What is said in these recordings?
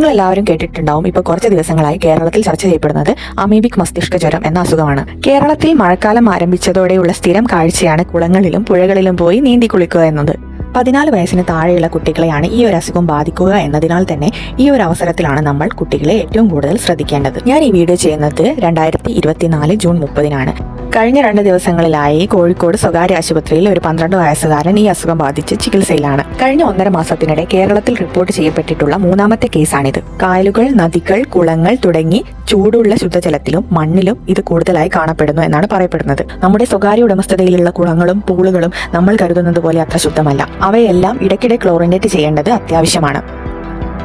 നിങ്ങൾ എല്ലാവരും കേട്ടിട്ടുണ്ടാവും ഇപ്പോൾ കുറച്ച് ദിവസങ്ങളായി കേരളത്തിൽ ചർച്ച ചെയ്യപ്പെടുന്നത് അമീബിക് മസ്തിഷ്ക ജ്വരം എന്ന അസുഖമാണ്. കേരളത്തിൽ മഴക്കാലം ആരംഭിച്ചതോടെയുള്ള സ്ഥിരം കാഴ്ചയാണ് കുളങ്ങളിലും പുഴകളിലും പോയി നീന്തി കുളിക്കുക എന്നത്. പതിനാല് വയസ്സിന് താഴെയുള്ള കുട്ടികളെയാണ് ഈ ഒരു അസുഖം ബാധിക്കുക എന്നതിനാൽ തന്നെ ഈ ഒരു അവസരത്തിലാണ് നമ്മൾ കുട്ടികളെ ഏറ്റവും കൂടുതൽ ശ്രദ്ധിക്കേണ്ടത്. ഞാൻ ഈ വീഡിയോ ചെയ്യുന്നത് രണ്ടായിരത്തി ജൂൺ മുപ്പതിനാണ്. കഴിഞ്ഞ രണ്ട് ദിവസങ്ങളിലായി കോഴിക്കോട് സ്വകാര്യ ആശുപത്രിയിൽ ഒരു പന്ത്രണ്ട് വയസ്സുകാരൻ ഈ അസുഖം ബാധിച്ച് ചികിത്സയിലാണ്. കഴിഞ്ഞ ഒന്നര മാസത്തിനിടെ കേരളത്തിൽ റിപ്പോർട്ട് ചെയ്യപ്പെട്ടിട്ടുള്ള മൂന്നാമത്തെ കേസാണിത്. കായലുകൾ നദികൾ കുളങ്ങൾ തുടങ്ങി ചൂടുള്ള ശുദ്ധജലത്തിലും മണ്ണിലും ഇത് കൂടുതലായി കാണപ്പെടുന്നു എന്നാണ് പറയപ്പെടുന്നത്. നമ്മുടെ സ്വകാര്യ ഉടമസ്ഥതയിലുള്ള കുളങ്ങളും പൂളുകളും നമ്മൾ കരുതുന്നത് പോലെ അത്ര ശുദ്ധമല്ല. അവയെല്ലാം ഇടയ്ക്കിടെ ക്ലോറിനേറ്റ് ചെയ്യേണ്ടത് അത്യാവശ്യമാണ്.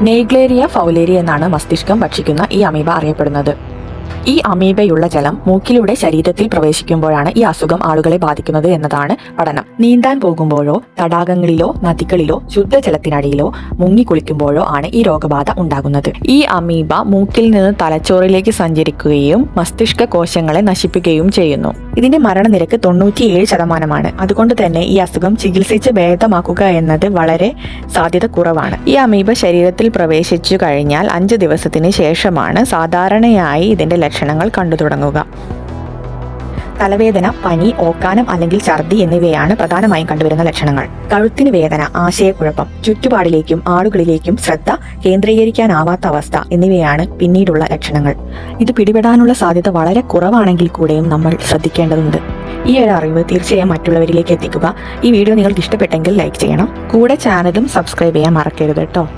നെയ്ഗ്ലേരിയ ഫൗലേരിയ എന്നാണ് മസ്തിഷ്കം ഭക്ഷിക്കുന്ന ഈ അമീബ അറിയപ്പെടുന്നത്. ഈ അമീബയുള്ള ജലം മൂക്കിലൂടെ ശരീരത്തിൽ പ്രവേശിക്കുമ്പോഴാണ് ഈ അസുഖം ആളുകളെ ബാധിക്കുന്നത് എന്നതാണ് പഠനം. നീന്താൻ പോകുമ്പോഴോ തടാകങ്ങളിലോ നദികളിലോ ശുദ്ധജലത്തിനടിയിലോ മുങ്ങിക്കുളിക്കുമ്പോഴോ ആണ് ഈ രോഗബാധ ഉണ്ടാകുന്നത്. ഈ അമീബ മൂക്കിൽ നിന്ന് തലച്ചോറിലേക്ക് സഞ്ചരിക്കുകയും മസ്തിഷ്ക കോശങ്ങളെ നശിപ്പിക്കുകയും ചെയ്യുന്നു. ഇതിന്റെ മരണനിരക്ക് തൊണ്ണൂറ്റിയേഴ് ശതമാനമാണ്. അതുകൊണ്ട് തന്നെ ഈ അസുഖം ചികിത്സിച്ച് ഭേദമാക്കുക എന്നത് വളരെ സാധ്യത കുറവാണ്. ഈ അമീബ ശരീരത്തിൽ പ്രവേശിച്ചു കഴിഞ്ഞാൽ അഞ്ച് ദിവസത്തിന് ശേഷമാണ് സാധാരണയായി ഇതിന്റെ ലക്ഷണങ്ങൾ കണ്ടു തുടങ്ങുക. തലവേദന പനി ഓക്കാനം അല്ലെങ്കിൽ ഛർദി എന്നിവയാണ് പ്രധാനമായും കണ്ടുവരുന്ന ലക്ഷണങ്ങൾ. കഴുത്തിന് വേദന ആശയക്കുഴപ്പം ചുറ്റുപാടിലേക്കും ആളുകളിലേക്കും ശ്രദ്ധ കേന്ദ്രീകരിക്കാനാവാത്ത അവസ്ഥ എന്നിവയാണ് പിന്നീടുള്ള ലക്ഷണങ്ങൾ. ഇത് പിടിപെടാനുള്ള സാധ്യത വളരെ കുറവാണെങ്കിൽ കൂടെയും നമ്മൾ ശ്രദ്ധിക്കേണ്ടതുണ്ട്. ഈ ഒരു അറിവ് തീർച്ചയായും മറ്റുള്ളവരിലേക്ക് എത്തിക്കുക. ഈ വീഡിയോ നിങ്ങൾക്ക് ഇഷ്ടപ്പെട്ടെങ്കിൽ ലൈക്ക് ചെയ്യണം. കൂടെ ചാനലും സബ്സ്ക്രൈബ് ചെയ്യാൻ മറക്കരുത് കേട്ടോ.